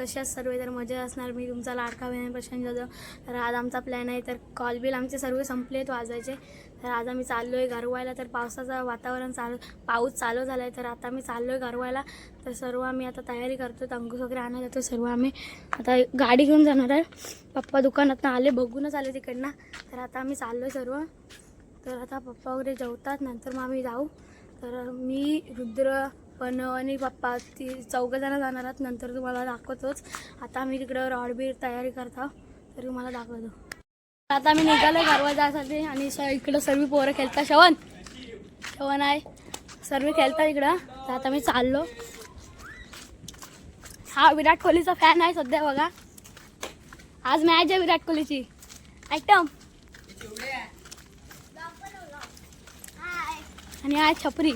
कशा कशाच सर्व? तर मजा असणार. मी तुमचा लाडका बहीण प्रशांत जाधव. तर आज आमचा प्लॅन आहे तर कॉल बिल आमचे सर्व संपलेत वाजायचे. तर आज आम्ही चाललो आहे गरवायला तर पावसाचं वातावरण चालू पाऊस चालू झाला आहे तर आता मी चाललो आहे गरवायला तर सर्व आम्ही आता तयारी करतो तंगूस वगैरे आणायला जातो सर्व आम्ही. आता गाडी घेऊन जाणार आहे. पप्पा दुकानात आले बघूनच आले तिकडनं. तर आता आम्ही चाललो आहे सर्व. तर आता पप्पा वगैरे जेवतात नंतर मग आम्ही जाऊ. तर मी रुद्र पण आणि पप्पा ती चौघजणं जाणार आहात नंतर तुम्हाला दाखवतोच. आता आम्ही तिकडं रॉडबीर तयारी करता तर तुम्हाला दाखवतो. आता आम्ही निघालो गारवा जायसाठी आणि स इकडं सर्व पोरं खेळता श्रवण? श्रवण आहे. सर्व खेळता इकडं. तर आता मी चाललो. हा विराट कोहलीचा फॅन आहे सध्या बघा. आज मॅच आहे विराट कोहलीची. आयटम आणि आज छपरी.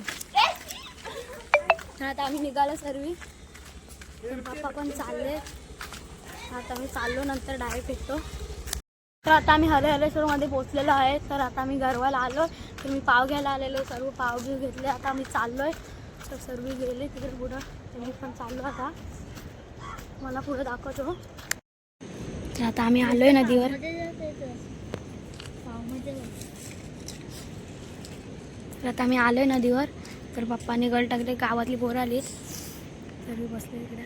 आता आम्ही निघालो सर्वी. पप्पा पण चालले. आता आम्ही चाललो नंतर डायरेक्ट भेटतो तर आता आम्ही हले हलेश्वरमध्ये पोचलेलो आहे. तर आता आम्ही गरवाला आलो. तर मी पाव घ्यायला आलेलो सर्व पाव घेऊ घेतले. आता आम्ही चाललो आहे तर सर्व गेले तिकडे पुढं. तर मी पण चाललो आता. मला पुढं दाखवतो. तर आता आम्ही आलो आहे नदीवर. तर आता आम्ही आलो आहे नदीवर. तर पप्पाने गळ टाकले गावातली पोरं आली तर मी बसले इकडे.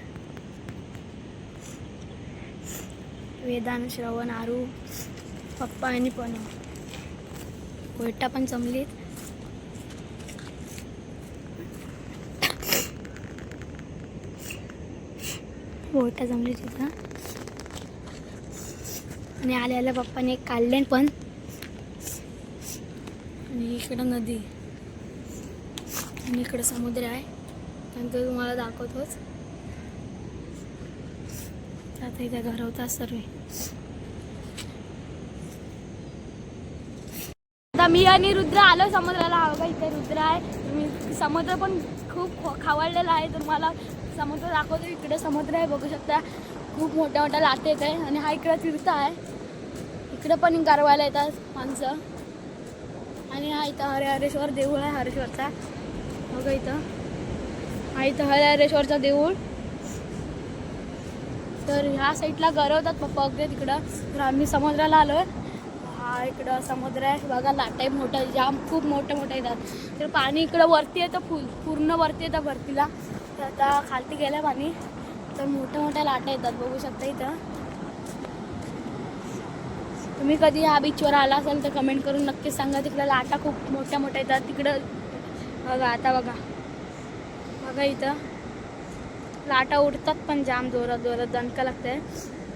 वेदान श्रवण आरू पप्पा आणि पण. वैटा पण जमलीत. वैटा जमली तिथं. आणि आल्या आल्या पप्पाने एक काढले पण. आणि इकडं नदी. आणि इकडं समुद्र आहे. नंतर तुम्हाला दाखवतोच. आता इथे घरवतात सर्व. आता मी आणि रुद्र आलो समुद्राला. हा बघा इथे रुद्र आहे. मी समुद्र पण खूप खो- खावडलेला आहे. तुम्हाला समुद्र दाखवतो इकडे समुद्र आहे. बघू शकता. खूप मोठ्या मोठ्या लाटे येत आहे आणि हा इकडे तीर्थ आहे. इकडे पण गारवायला येतात माणसं. आणि हा इथं हरे हरेश्वर देऊळ आहे. हरेश्वरचा. बघा इथं. हा इथं हरहरेश्वरचा देऊळ. तर ह्या साईडला गरवतात पप्पा वगैरे तिकडं. तर आम्ही समुद्राला आलो आहे हा इकडं समुद्र आहे. बघा लाटा आहे मोठं जाम खूप मोठ्या मोठं येतात. तर पाणी इकडं वरती येतं फुल पूर्ण वरती येतं भरतीला. तर आता खालती गेलं पाणी. तर मोठ्या मोठ्या लाटा येतात बघू शकता इथं. तुम्ही कधी ह्या बीचवर आला असाल तर कमेंट करून नक्कीच सांगा. तिकडं लाटा खूप मोठ्या मोठ्या येतात. तिकडं बघा आता बघा. बघा इथं. लाटा उडतात पण जाम जोरात जोरात दणका लागते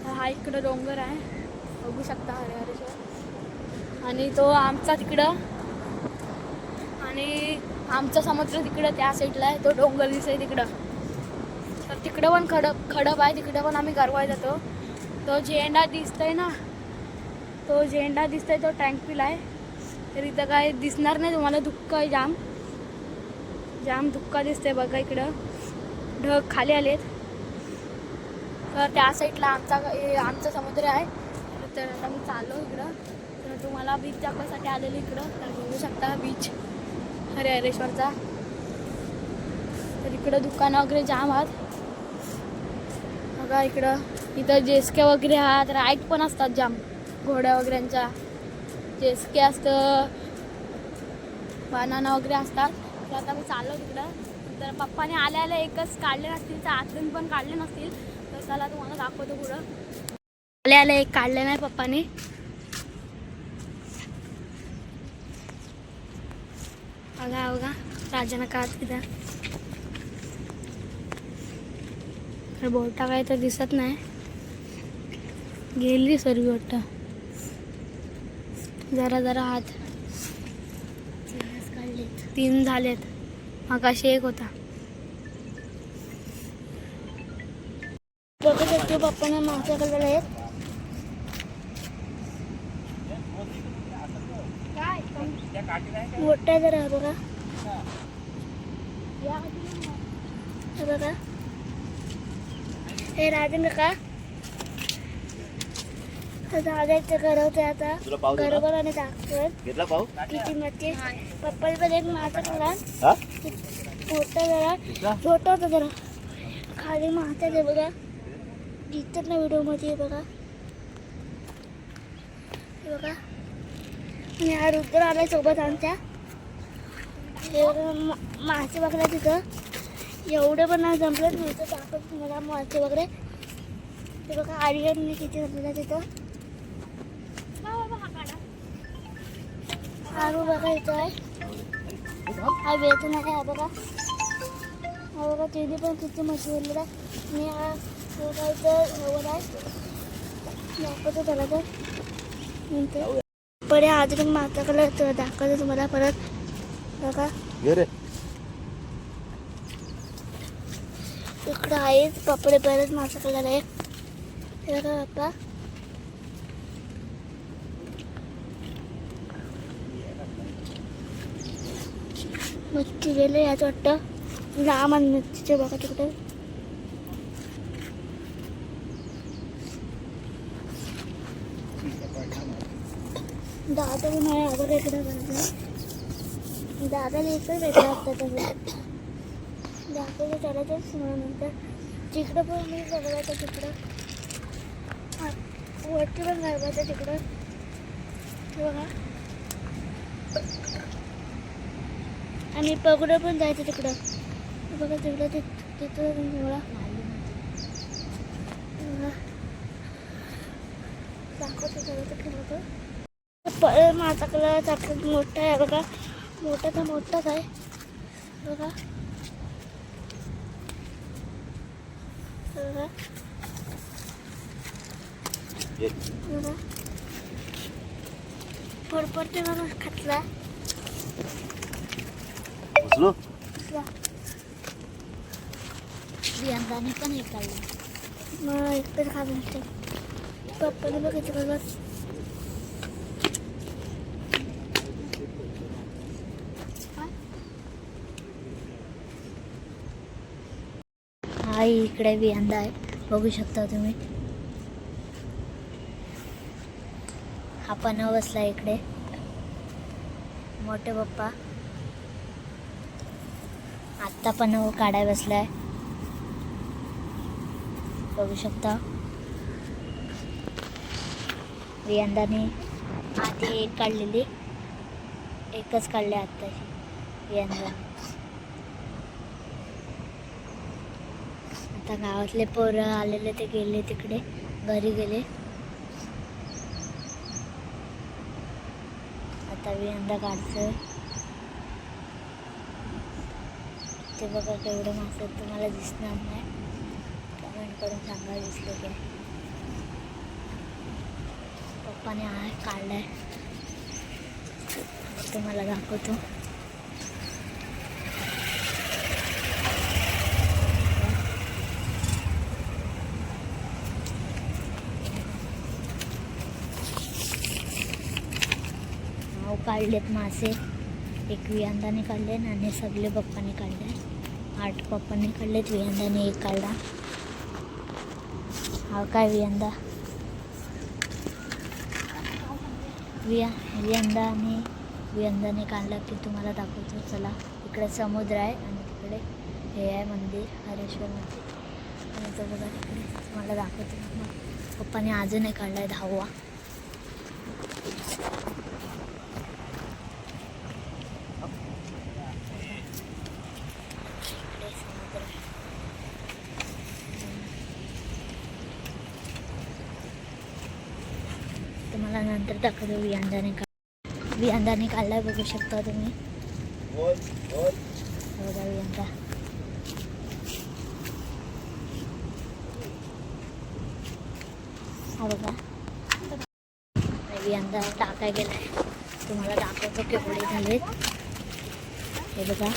हा इकडं डोंगर आहे. बघू शकता हरे हरेश्वर आणि तो आमचा तिकडं. आणि आमचा समुद्र तिकडं त्या साईडला आहे. तो डोंगर दिसतोय तिकडं. तर तिकडं पण खडप खडप आहे. तिकडं पण आम्ही गरवाय जातो. तो झेंडा दिसतोय ना. तो झेंडा दिसतोय तो टँकफिल आहे. तर इथं काय दिसणार नाही. तुम्हाला दुःख आहे जाम. जाम धुक्का दिसतंय बघा इकडं. ढग खाली आलेत. तर त्या साईडला आमचा आमचा समुद्र आहे. तर आता मी चाललो इकडं. तर तुम्हाला बीच दाखवायसाठी आलेलो इकडं. तर बघू शकता बीच हरे हरेश्वरचा तर इकडं दुकानं वगैरे जाम आहात. बघा इकडं. इथं जेसके वगैरे आहात. राईट पण असतात जाम. घोड्या वगैरेंच्या. जेसके असतं. बनाना वगैरे असतात. तर आता मी चाललो तिकडं. तर पप्पाने आल्या आल्या एकच काढले नसतील तर आतून पण काढले नसतील. तर चला तुम्हाला दाखवतो पुढं. आल्या आल्या एक काढले नाही पप्पाने. बघा बघा राजाना का तिथं. तर बोटा काय तर दिसत नाही. गेली सर्व वाटतं. जरा जरा हात तीन झालेत. मगाशी एक होता. बघू शकतो पप्पाने मागच्या कलर आहेत. मोठा जरा बघा. बघा. हे राजन का आता बरोबर आणि दाखवत घेतला पाहू किती मच्छी? पप्पाला पण एक माझा करा हा? मोठा जरा. घेतला? छोटा होता जरा. खाली माता आहे बघा. दिसतात ना व्हिडिओमध्ये बघा. हे बघा. आणि हा रुद्र आलाय सोबत आमच्या. हे बघा मा- मासे बघला तिथं. एवढे पण नाही जमलं नव्हतं दाखवत तुम्हाला मासे वगैरे. ते बघा आर्यनने किती जमलेलं तिथं. आरू बघा इथं आहे. हा आहे हा बघा. हा बघा तिने पण किती भरलेला आहे आणि हा आहे. दाखवतो त्याला तर नंतर अजून माता कलर दाखवतो तुम्हाला परत. बघा. इकडं आहेत कपडे मासा कलर आहे. बघा बाप्पा. मच्छी गेले याचं वाटतं लांब आणि मच्छीचे बघा तिकडे दादा पण आहे अगोदर इकडे करायचं दादाला इकडे भेटला असता तसं दाखवलं त्याला तेच नंतर तिकडं पण मी बघायचं तिकडं वरती पण घालवायचं तिकडं. हे बघा. आणि पगडं पण जायचं तिकडं. बघा तिकडं तिथं बघा. दाखवतो त्याला तर प- माझा कलर चाकत मोठा आहे बघा. मोठा तर मोठाच आहे. बघा. बघा. बघा. फडफडते बघा खातला बसलो असला बियांदाने पण हे काढलं मग एकटंच खात नसते पप्पाने बघितलं बघा हा इकडे बियांदा आहे बघू शकता तुम्ही. हा पण बसला इकडे. मोठे पप्पा. आत्ता पण काढाय बसलाय. बघू शकता. बियांदाने आधी एक काढलेली. एकच काढले आत्ताची बियांदाने आता गावातले पोरं आलेले ते गेले तिकडे. घरी गेले. आता विंदा काढतोय. ते बघा केवढं मासे तुम्हाला दिसणार नाही. करून चांगला दिसतो तो. पप्पाने आहे काढलाय. तुम्हाला दाखवतो. काढलेत मासे. एक वियांदाने काढले आणि सगळे पप्पाने काढले आठ पप्पाने काढलेत वियांदाने एक काढला. काय वियंदा विया वियांदा आणि वियांदाने काढला की तुम्हाला दाखवतो चला इकडे समुद्र आहे आणि तिकडे हे आहे मंदिर हरेश्वर मंदिर आणि तो बघा तिकडे तुम्हाला दाखवतो मग पप्पाने अजून काढला आहे दहावा इकडे समुद्र आहे. तुम्हाला नंतर दाखवतो वियांदाने का वियांदाने काढलाय बघू शकता तुम्ही. हो बघा वियांदा हा बघा. वियांदा टाकाय गेलाय. तुम्हाला दाखवतो केवढे झालेत. हे बघा.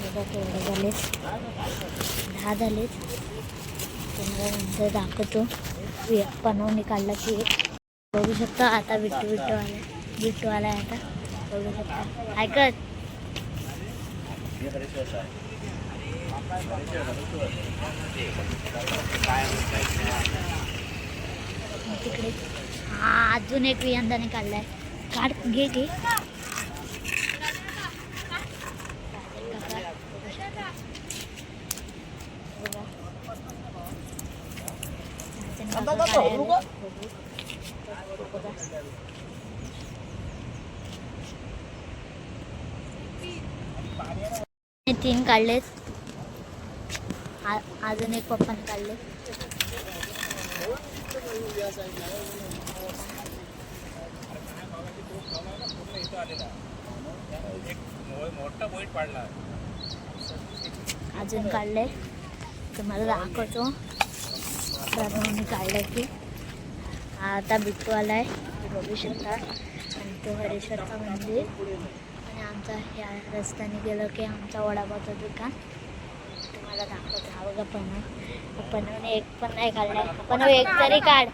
बघा केवढे झालेत. दहा झालेत. तुम्हाला नंतर दाखवतो. बनवून काढला की बघू शकता आता विट्टू विट्टू आला विट्टू आला आता बघू शकता. ऐकत? तिकडे. हा अजून एक वियांदाने आहे काढ घे घे जागा काढायला. बघू. बघा. हे तीन काढलेत अजून एक पप्पाने काढले अजून काढले तुम्हाला दाखवतो तर मी काढलं की. आता बिट्टू आला आहे बघू शकता आणि तो हरेश्वरचं मंदिर. आणि आमचा ह्या रस्त्याने गेलो की आमचा वडापावचं दुकान. तुम्हाला दाखवतो. हा बघा पण पनवने एक पण नाही काढलाय. पण एक तरी काढ.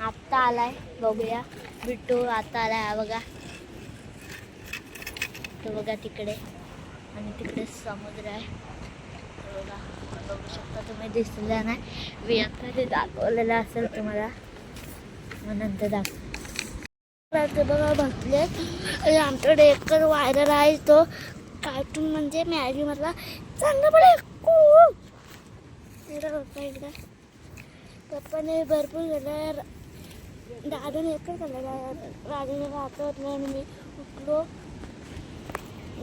आत्ता आलाय बघूया. बिट्टू आता आलाय हा बघा. तो बघा तिकडे. आणि तिकडे समुद्र आहे. बघा बघू शकता तुम्ही दिसलेला नाही. मी आता ते दाखवलेलं असेल तुम्हाला. मग नंतर दाखव. ते बघा बसले आणि आमच्याकडे एकच व्हायरल आहे तो कार्टून म्हणजे मॅगी मधला. चांगला पडे इकडे पप्पा इकडे पप्पाने भरपूर झालं दादाने एकच केलं राजाने राहत नाही आणि मी उठलो.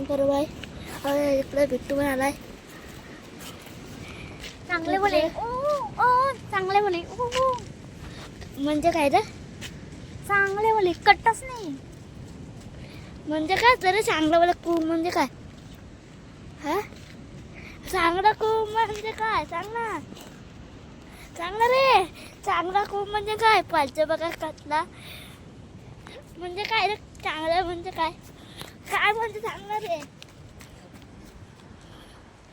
बरोबर इकडे बिट्टू पण आलाय. चांगले बोले. ओ ओ चांगले बोले. ओ म्हणजे काय रे चांगले बोले कट्टच नाही. म्हणजे काय तरी चांगलं मला खूप म्हणजे काय? हा? चांगला खूप म्हणजे काय? ना. चांगला रे. चांगला खूप म्हणजे काय? पालचं बघा कसला. म्हणजे काय रे? चांगलं म्हणजे काय? काय म्हणजे चांगलं रे?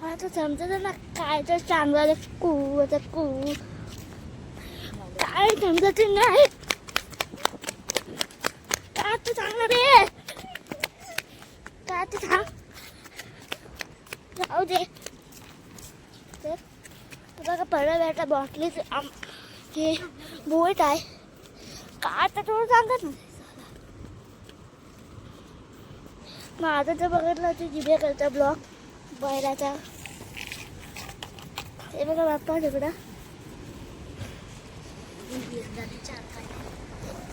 आता समजत ना काय तर चांगलं रे कू आता कू काय समजत नाही काय तू चांगलं रे काय ते सांग जाऊ दे तर बघा परत बेटा बॉटलीच आम हे बोट आहे का आता थोडं सांगत ना माझं तर बघितलं तू जिभे करता ब्लॉक बैलाचा. हे बघा बाप्पा तिकडं.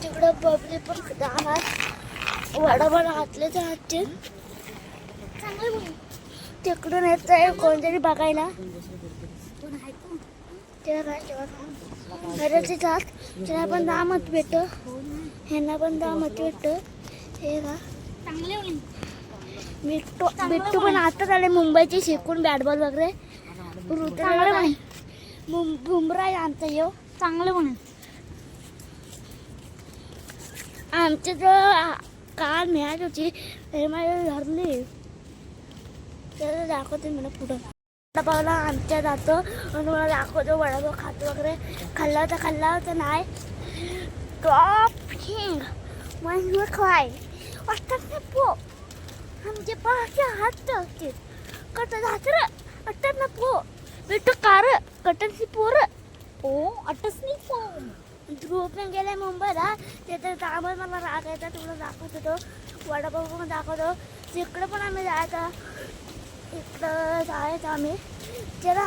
तिकडं बबली पण जाणार वडापाव घातले हातलेच हातचे तिकडून येत आहे कोणतरी बघायला. अरे ते जात त्याला पण दामत भेटतो ह्यांना पण दहा मत भेटतो. हे का चांगले होईल बिट्टू बिट्टू पण आताच आले मुंबईची शिकून बॅट बॉल वगैरे. चांगले बोले बुमरा आमचा येऊ चांगले बोले आमची जो काल मॅच होती. धरली त्याला दाखवते मला पुढं. वडापावला आमच्या जातो. आणि मला दाखवतो वडापाव खातो वगैरे. खाल्ला होता खाल्ला होता नाही. टॉप हिंग म्हणजे काय वाटत नाही पो आमचे पाच हात टाकते कट धातर अट्टत ना पो बिट्टू कार कटनची पोर ओ नाही फोन ध्रुव पण गेलाय मुंबईला. तिथे त्यामुळे मला राग येतात तुला दाखवत. होतो वडापाव पण दाखवतो. तिकडं पण आम्ही जायचं इकडं जायचं आम्ही. त्याला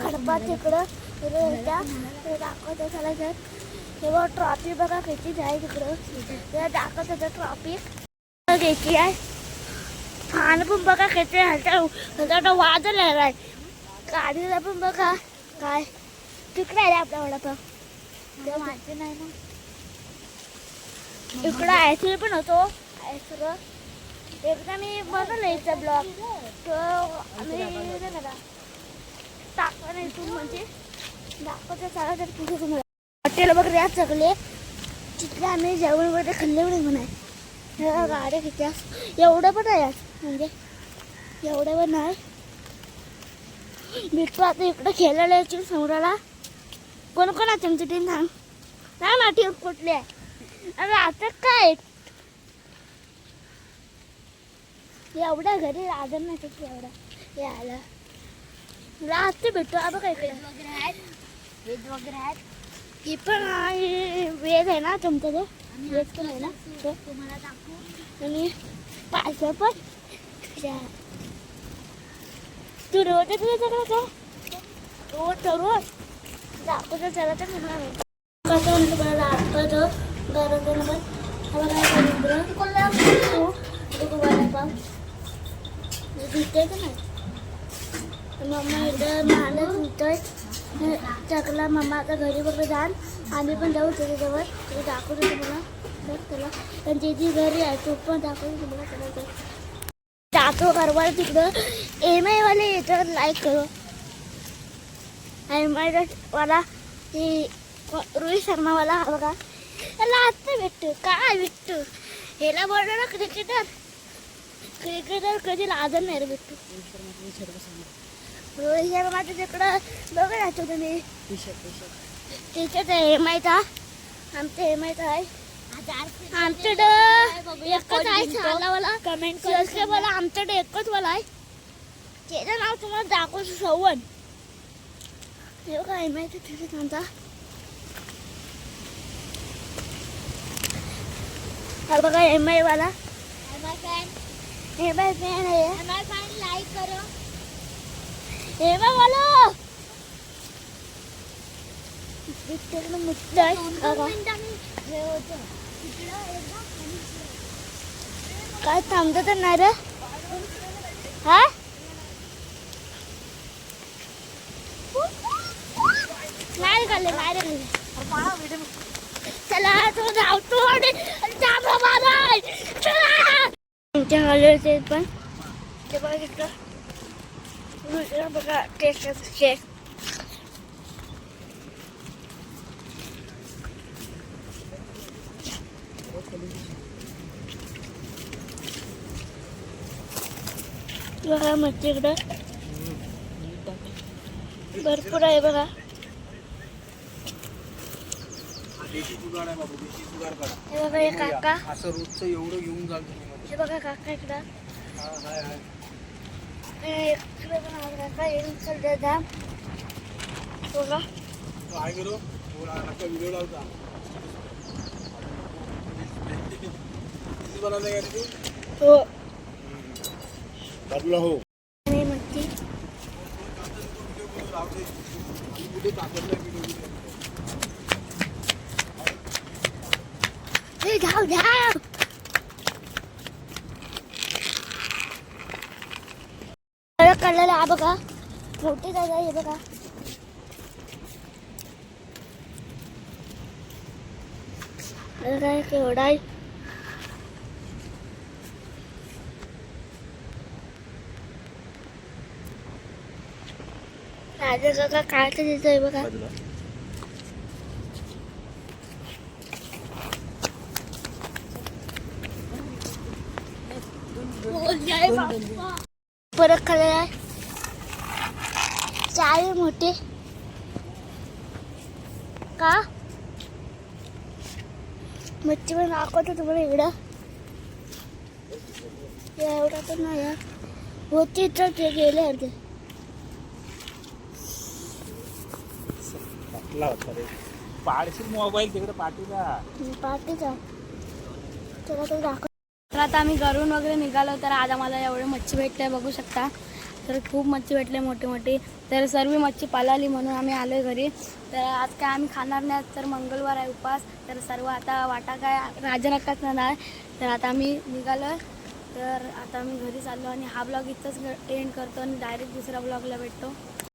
खडपा तिकडं तिकडे होत्या ते दाखवतो चला सर तेव्हा ट्रॉफी बघा किती आहे तिकडं. त्याला दाखवत होतं ट्रॉफिक घ्यायची आहे. फान पण बघा किती ह्याच्या ह्याचा वाजल आहे गाडीला पण बघा काय तिकडे आहे रे आपला वडापाव माहिती नाही ना. इकडं आयसर पण होतो. आयसर एकदा मी बनवलं इथं ब्लॉग. तो आम्ही टाकलं नाही तू म्हणजे. दाखवतो चाला तर तुझं तुम्हाला हॉटेल वगैरे आज सगळे. तिथले आम्ही जेवण वगैरे खाल्ले वगैरे म्हणाय गाड्या किती. एवढं पण आहे आज. म्हणजे एवढं पण नाही. बिट्टू आता इकडं खेळायला यायची समोराला. कोण कोण आहे तुमची टीम सांग. सांग ना टीम कुठली आहे? अरे आता काय? एवढ्या घरी राहत नाही तर एवढा. यायला. राहते भेटतो आता काय काय वगैरे आहेत वेद वगैरे आहेत? ही पण आहे, वेज आहे ना तुमचं ते? वेज पण आहे ना तो? तुम्हाला दाखवू? आणि पायथ्या पण. तू रोज येतो सगळं का रोज तर रोज चला तर म्हणणार कसं म्हणतो मला दाखवतो घरात तू दिसते का नाही मम्मा इथं महालच होतोय चकला मम्मा आता घरी वगैरे जाण आम्ही पण जाऊ त्याच्याजवळ ते दाखवतो तुम्हाला बघ त्याला पण जी घरी आहे तो पण दाखवतो तुम्हाला त्याला जातो गरवाला तिकडं. एम आयवाले येतं लाईक करू. एम आय वाला ती रोहित शर्मावाला हा बघा. त्याला आत्ता भेटतो काय भेटतो ह्याला बोललो ना क्रिकेटर क्रिकेटर कधी लाजन नाही रे भेटतो. रोहित शर्माचं तिकडं बघा राहतो तुम्ही. त्याच्यात एम आयचा आमचं एम आयचा आहे. आमच्याकडं एकच आहे सालावाला कमेंट वाला आमच्याकडे एकच वाला आहे. त्याचं नाव तुम्हाला दाखवतो सवन. हे एम आयचं तिथे आमचा. हा बघा एम आय वाला. एम आय फॅन आहे. एम आय फॅन लाईक करो एम आय वाला मुद्दा आहे. काय थांबतो तर नाही रे? हा? नाही खाल्ले नाही रे खाल्ले चला तो धावतो आणि जाबा तुमच्या खाल्ले पण. ते बघा बघा टेस्ट बघा मच्छी इकडं भरपूर आहे बघा. हे बघा हे काका. असं रोजचं एवढं घेऊन जाल हे बघा काका इकडं. हा, पण आहे काका. बघा काय करू व्हिडिओ लावता हो. बाजूला हो. धाव धाव काढलेला हा बघा. मोठे दादा हे बघा. काय केवढा आहे? राजा काका काय तर देतोय बघा. परत खाल्लेला आहे. चार मोठे. का? मच्छी पण दाखवतो तुम्हाला इकडं. एवढा पण नाही. होती तर ते गेले अर्धे टाकला होता रे. पाडशील मोबाईल तिकडे पाठीला. पार्टीचा त्याला तर दाखव. तर आता आम्ही घरून वगैरे निघालो तर आज आम्हाला एवढे मच्छी भेटले बघू शकता. तर खूप मच्छी भेटले मोठी मोठी. तर सर्व मच्छी पालाली म्हणून आम्ही आलो घरी. तर आज काय आम्ही खाणार नाही आज तर मंगळवार आहे उपास. तर सर्व आता वाटा काय राजनकाच नाही तर आता आम्ही निघालो तर आता आम्ही घरी चाललो आणि हा ब्लॉग इथंच एंड करतो आणि डायरेक्ट दुसऱ्या ब्लॉगला भेटतो.